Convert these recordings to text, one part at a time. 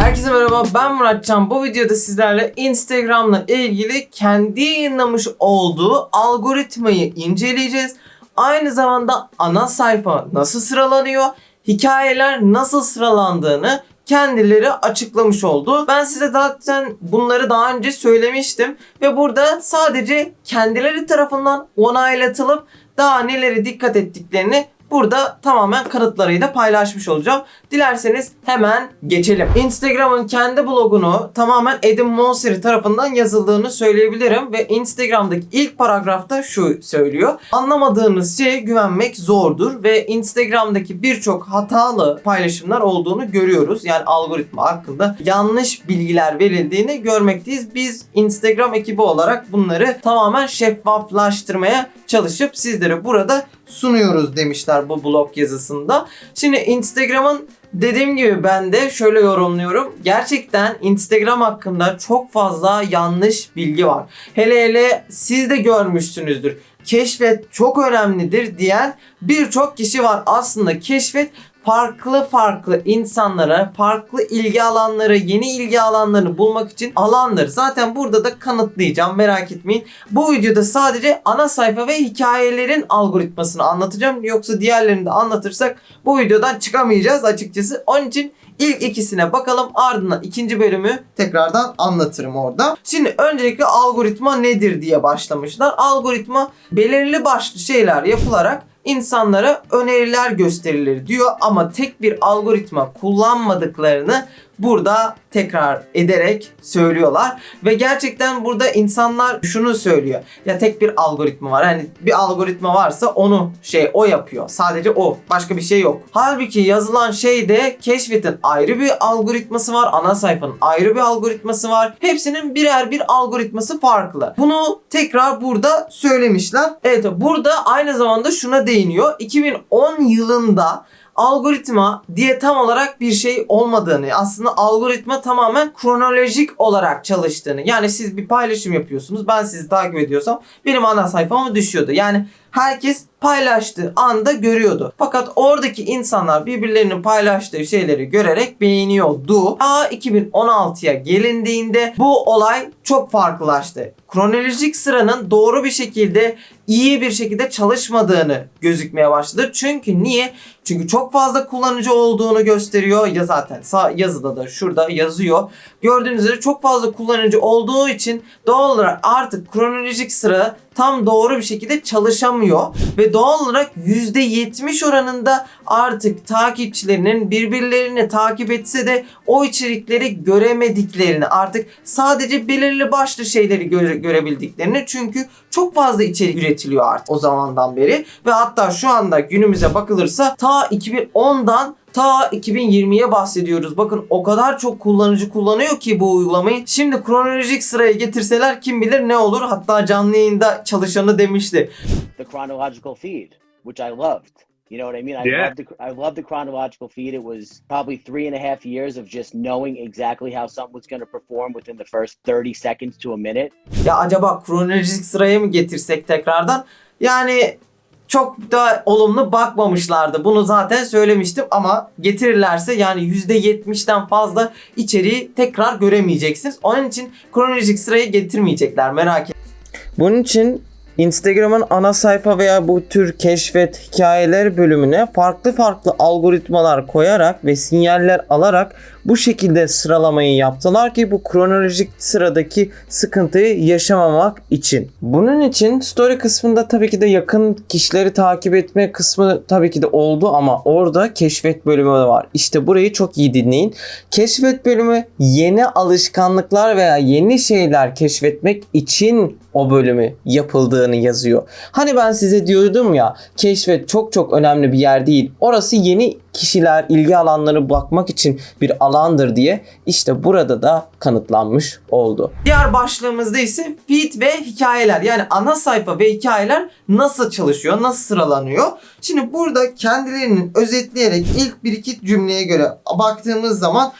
Herkese merhaba ben Muratcan. Bu videoda sizlerle Instagram'la ilgili kendi yayınlamış olduğu algoritmayı inceleyeceğiz. Aynı zamanda ana sayfa nasıl sıralanıyor, hikayeler nasıl sıralandığını kendileri açıklamış oldu. Ben size zaten bunları daha önce söylemiştim ve burada sadece kendileri tarafından onaylatılıp daha neleri dikkat ettiklerini burada tamamen kanıtlarıyla paylaşmış olacağım. Dilerseniz hemen geçelim. Instagram'ın kendi blogunu tamamen Adam Mosseri tarafından yazıldığını söyleyebilirim ve Instagram'daki ilk paragrafta şu söylüyor. Anlamadığınız şeye güvenmek zordur ve Instagram'daki birçok hatalı paylaşımlar olduğunu görüyoruz. Yani algoritma hakkında yanlış bilgiler verildiğini görmekteyiz. Biz Instagram ekibi olarak bunları tamamen şeffaflaştırmaya çalışıp sizlere burada sunuyoruz demişler bu blog yazısında. Şimdi Instagram'ın dediğim gibi ben de şöyle yorumluyorum. Gerçekten Instagram hakkında çok fazla yanlış bilgi var. Hele hele siz de görmüşsünüzdür. Keşfet çok önemlidir diyen birçok kişi var. Aslında keşfet farklı farklı insanlara, farklı ilgi alanları, yeni ilgi alanlarını bulmak için alandır. Zaten burada da kanıtlayacağım merak etmeyin. Bu videoda sadece ana sayfa ve hikayelerin algoritmasını anlatacağım. Yoksa diğerlerini de anlatırsak bu videodan çıkamayacağız açıkçası. Onun için İlk ikisine bakalım ardından ikinci bölümü tekrardan anlatırım orada. Şimdi öncelikle algoritma nedir diye başlamışlar. Algoritma belirli başlı şeyler yapılarak insanlara öneriler gösterilir diyor ama tek bir algoritma kullanmadıklarını burada tekrar ederek söylüyorlar ve gerçekten burada insanlar şunu söylüyor. Ya tek bir algoritma var. Hani bir algoritma varsa onu şey o yapıyor. Sadece o. Başka bir şey yok. Halbuki yazılan şeyde keşfetin ayrı bir algoritması var. Ana sayfanın ayrı bir algoritması var. Hepsinin birer bir algoritması farklı. Bunu tekrar burada söylemişler. Evet burada aynı zamanda şuna değiniyor. 2010 yılında algoritma diye tam olarak bir şey olmadığını aslında algoritma tamamen kronolojik olarak çalıştığını. Yani siz bir paylaşım yapıyorsunuz ben sizi takip ediyorsam benim ana sayfama düşüyordu. Yani herkes paylaştığı anda görüyordu. Fakat oradaki insanlar birbirlerinin paylaştığı şeyleri görerek beğeniyordu. A 2016'ya gelindiğinde bu olay çok farklılaştı. Kronolojik sıranın doğru bir şekilde iyi bir şekilde çalışmadığını gözükmeye başladı. Çünkü niye? Çünkü çok fazla kullanıcı olduğunu gösteriyor. Ya zaten sağ yazıda da şurada yazıyor. Gördüğünüz üzere çok fazla kullanıcı olduğu için doğal olarak artık kronolojik sıra tam doğru bir şekilde çalışamıyor. Ve doğal olarak %70 oranında artık takipçilerinin birbirlerini takip etse de o içerikleri göremediklerini artık sadece belirli başlı şeyleri göre, görebildiklerini çünkü çok fazla içerik üretiliyor artık o zamandan beri. Ve hatta şu anda günümüze bakılırsa ta 2010'dan ta 2020'ye bahsediyoruz. Bakın o kadar çok kullanıcı kullanıyor ki bu uygulamayı. Şimdi kronolojik sıraya getirseler kim bilir ne olur. Hatta canlı yayında çalışanı demişti. the chronological feed, which I loved. You know what I mean? I Yeah. loved the I loved the chronological feed. It was probably three and a half years of just knowing exactly how something was going to perform within the first 30 seconds to a minute. Ya acaba kronolojik sıraya mı getirsek tekrardan? Yani çok da olumlu bakmamışlardı. Bunu zaten söylemiştim ama getirirlerse yani %70'den fazla içeriği tekrar göremeyeceksiniz. Onun için kronolojik sıraya getirmeyecekler merak etmeyin. Bunun için Instagram'ın ana sayfa veya bu tür keşfet hikayeler bölümüne farklı farklı algoritmalar koyarak ve sinyaller alarak bu şekilde sıralamayı yaptılar ki bu kronolojik sıradaki sıkıntıyı yaşamamak için. Bunun için story kısmında tabii ki de yakın kişileri takip etme kısmı tabii ki de oldu ama orada keşfet bölümü de var. İşte burayı çok iyi dinleyin. Keşfet bölümü yeni alışkanlıklar veya yeni şeyler keşfetmek için o bölümü yapıldığını yazıyor. Hani ben size diyordum ya keşfet çok çok önemli bir yer değil. Orası yeni kişiler, ilgi alanları bakmak için bir alandır diye işte burada da kanıtlanmış oldu. Diğer başlığımızda ise feed ve hikayeler yani ana sayfa ve hikayeler nasıl çalışıyor, nasıl sıralanıyor? Şimdi burada kendilerinin özetleyerek ilk bir iki cümleye göre baktığımız zaman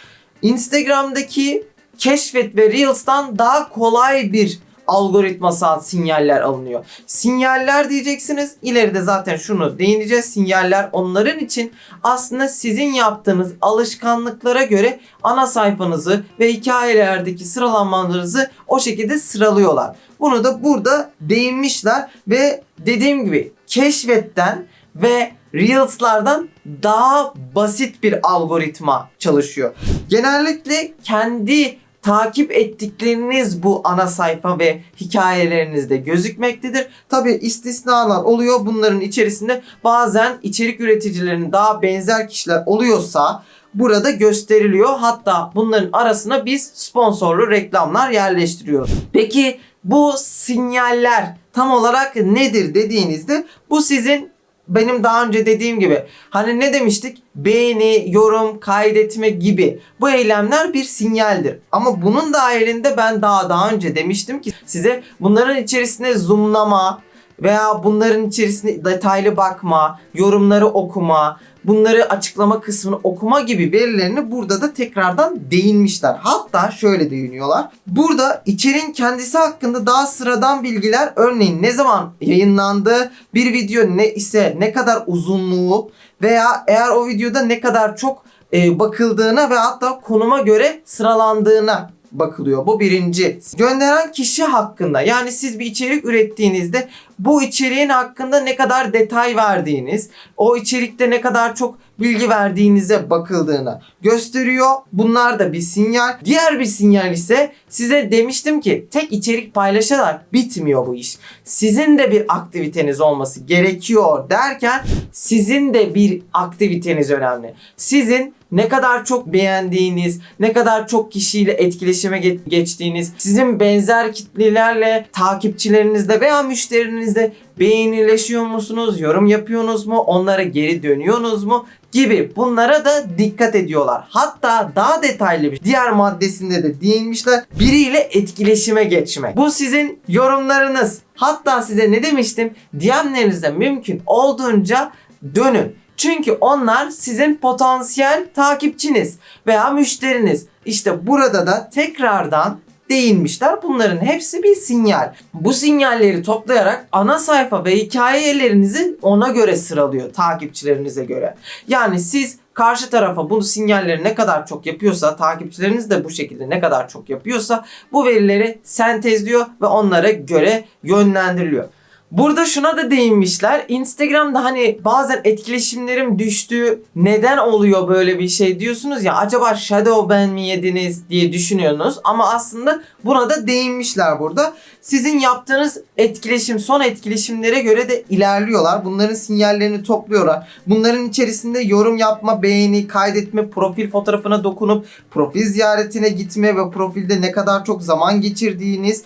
Instagram'daki keşfet ve Reels'tan daha kolay bir algoritmasal sinyaller alınıyor. Sinyaller diyeceksiniz. İleride zaten şunu değineceğiz. Sinyaller onların için aslında sizin yaptığınız alışkanlıklara göre ana sayfanızı ve hikayelerdeki sıralanmalarınızı o şekilde sıralıyorlar. Bunu da burada değinmişler ve dediğim gibi keşfetten ve Reels'lardan daha basit bir algoritma çalışıyor. Genellikle kendi takip ettikleriniz bu ana sayfa ve hikayelerinizde gözükmektedir. Tabi istisnalar oluyor. Bunların içerisinde bazen içerik üreticilerinin daha benzer kişiler oluyorsa burada gösteriliyor. Hatta bunların arasına biz sponsorlu reklamlar yerleştiriyoruz. Peki bu sinyaller tam olarak nedir dediğinizde bu sizin benim daha önce dediğim gibi hani ne demiştik? Beğeni, yorum, kaydetme gibi bu eylemler bir sinyaldir. Ama bunun dahilinde ben daha daha önce demiştim ki size bunların içerisine zoomlama veya bunların içerisine detaylı bakma, yorumları okuma, bunları açıklama kısmını okuma gibi verilerini burada da tekrardan değinmişler. Hatta şöyle değiniyorlar. Burada içeriğin kendisi hakkında daha sıradan bilgiler örneğin ne zaman yayınlandığı, bir video ne ise ne kadar uzunluğu veya eğer o videoda ne kadar çok e, bakıldığına ve hatta konuma göre sıralandığına bakılıyor. Bu birinci. Gönderen kişi hakkında yani siz bir içerik ürettiğinizde bu içeriğin hakkında ne kadar detay verdiğiniz, o içerikte ne kadar çok bilgi verdiğinize bakıldığını gösteriyor. Bunlar da bir sinyal. Diğer bir sinyal ise size demiştim ki tek içerik paylaşarak bitmiyor bu iş. Sizin de bir aktiviteniz olması gerekiyor derken sizin de bir aktiviteniz önemli. Sizin ne kadar çok beğendiğiniz, ne kadar çok kişiyle etkileşime ge- geçtiğiniz, sizin benzer kitlelerle, takipçilerinizle veya müşterinizle beğenileşiyor musunuz, yorum yapıyorsunuz mu, onlara geri dönüyorsunuz mu gibi bunlara da dikkat ediyorlar. Hatta daha detaylı bir diğer maddesinde de değinmişler. Biriyle etkileşime geçmek. Bu sizin yorumlarınız. Hatta size ne demiştim? DM'lerinize mümkün olduğunca dönün. Çünkü onlar sizin potansiyel takipçiniz veya müşteriniz. İşte burada da tekrardan değinmişler. Bunların hepsi bir sinyal. Bu sinyalleri toplayarak ana sayfa ve hikayelerinizi ona göre sıralıyor takipçilerinize göre. Yani siz karşı tarafa bunu sinyalleri ne kadar çok yapıyorsa, takipçileriniz de bu şekilde ne kadar çok yapıyorsa bu verileri sentezliyor ve onlara göre yönlendiriliyor. Burada şuna da değinmişler. Instagram'da hani bazen etkileşimlerim düştü. Neden oluyor böyle bir şey diyorsunuz ya. Acaba shadow ban mi yediniz diye düşünüyorsunuz. Ama aslında buna da değinmişler burada. Sizin yaptığınız etkileşim son etkileşimlere göre de ilerliyorlar. Bunların sinyallerini topluyorlar. Bunların içerisinde yorum yapma, beğeni, kaydetme, profil fotoğrafına dokunup profil ziyaretine gitme ve profilde ne kadar çok zaman geçirdiğiniz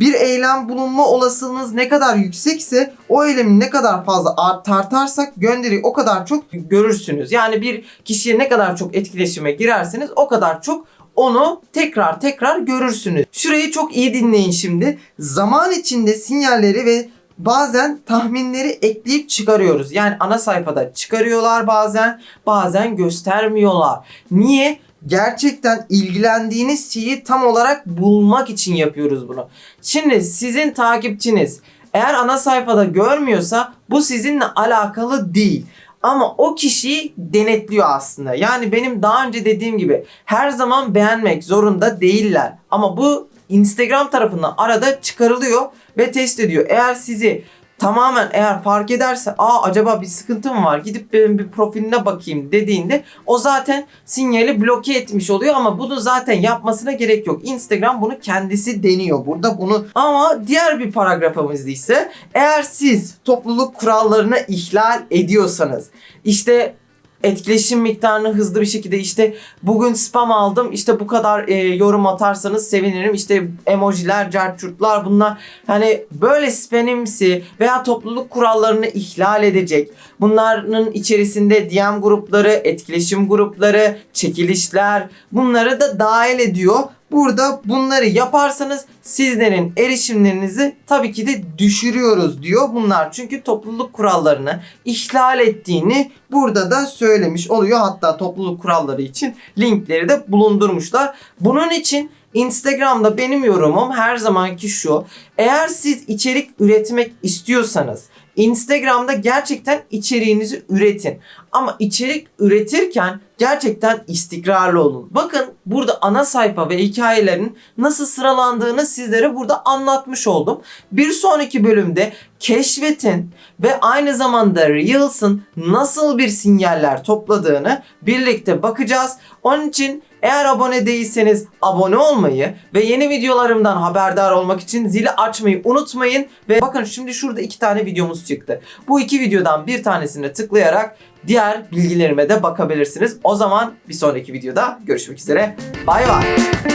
bir eylem bulunma olasılığınız ne kadar yüksekse o eylemin ne kadar fazla art- tartarsak gönderi o kadar çok görürsünüz. Yani bir kişiye ne kadar çok etkileşime girerseniz o kadar çok onu tekrar tekrar görürsünüz. Şurayı çok iyi dinleyin şimdi. Zaman içinde sinyalleri ve bazen tahminleri ekleyip çıkarıyoruz. Yani ana sayfada çıkarıyorlar bazen, bazen göstermiyorlar. Niye? Gerçekten ilgilendiğiniz şeyi tam olarak bulmak için yapıyoruz bunu. Şimdi sizin takipçiniz eğer ana sayfada görmüyorsa bu sizinle alakalı değil. Ama o kişiyi denetliyor aslında. Yani benim daha önce dediğim gibi her zaman beğenmek zorunda değiller. Ama bu Instagram tarafından arada çıkarılıyor ve test ediyor. Eğer sizi tamamen eğer fark ederse aa acaba bir sıkıntı mı var gidip benim bir profiline bakayım dediğinde o zaten sinyali bloke etmiş oluyor ama bunu zaten yapmasına gerek yok. Instagram bunu kendisi deniyor burada bunu ama diğer bir paragrafımızda ise eğer siz topluluk kurallarını ihlal ediyorsanız işte etkileşim miktarını hızlı bir şekilde işte bugün spam aldım işte bu kadar e, yorum atarsanız sevinirim. İşte emojiler carçurtlar bunlar. Hani böyle spamimsi veya topluluk kurallarını ihlal edecek bunların içerisinde DM grupları etkileşim grupları çekilişler bunları da dahil ediyor Burada bunları yaparsanız sizlerin erişimlerinizi tabii ki de düşürüyoruz diyor bunlar. Çünkü topluluk kurallarını ihlal ettiğini burada da söylemiş oluyor. Hatta topluluk kuralları için linkleri de bulundurmuşlar. Bunun için Instagram'da benim yorumum her zamanki şu. Eğer siz içerik üretmek istiyorsanız Instagram'da gerçekten içeriğinizi üretin. Ama içerik üretirken gerçekten istikrarlı olun. Bakın burada ana sayfa ve hikayelerin nasıl sıralandığını sizlere burada anlatmış oldum. Bir sonraki bölümde keşfetin ve aynı zamanda Reels'ın nasıl bir sinyaller topladığını birlikte bakacağız. Onun için eğer abone değilseniz abone olmayı ve yeni videolarımdan haberdar olmak için zili açmayı unutmayın. Ve bakın şimdi şurada iki tane videomuz çıktı. Bu iki videodan bir tanesine tıklayarak diğer bilgilerime de bakabilirsiniz. O zaman bir sonraki videoda görüşmek üzere. Bay bay.